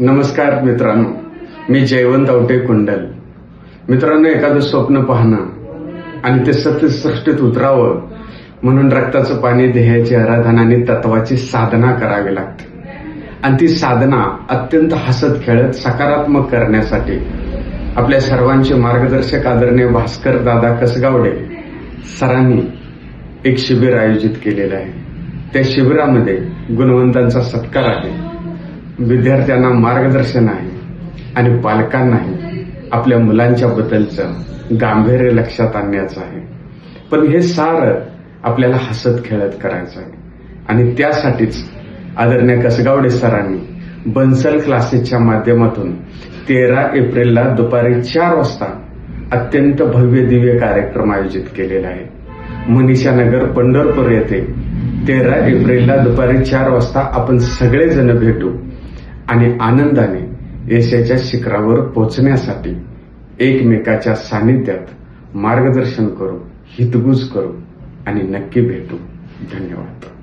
नमस्कार मित्रांनो मी जयवंत आवटे कुंडल. मित्रांनो एखादं स्वप्न पाहणं आणि ते सत्यसृष्टीत उतरावं म्हणून रक्ताचं पाणी ध्येयाची आराधना आणि तत्वाची साधना करावी लागते. आणि ती साधना अत्यंत हसत खेळत सकारात्मक करण्यासाठी आपल्या सर्वांचे मार्गदर्शक आदरणीय भास्कर दादा कसगावडे सरांनी एक शिबिर आयोजित केलेलं आहे. त्या शिबिरामध्ये गुणवंतांचा सत्कार आहे. विद्यार्थ्यांना मार्गदर्शन आहे आणि पालकांनाही आपल्या मुलांच्या बद्दलचं गांभीर्य लक्षात आणण्याचं आहे. पण हे सार आपल्याला हसत खेळत करायचं आहे. आणि त्यासाठीच आदरणीय कसगावडे सरांनी बन्सल क्लासेसच्या माध्यमातून तेरा एप्रिलला दुपारी चार वाजता अत्यंत भव्य दिव्य कार्यक्रम आयोजित केलेला आहे. मनीषा नगर पंढरपूर येथे तेरा एप्रिलला दुपारी चार वाजता आपण सगळेजण भेटू आणि आनंदाने यशाच्या शिखरावर पोचण्यासाठी एकमेकाच्या सानिध्यात मार्गदर्शन करू हितगुज करू आणि नक्की भेटू. धन्यवाद.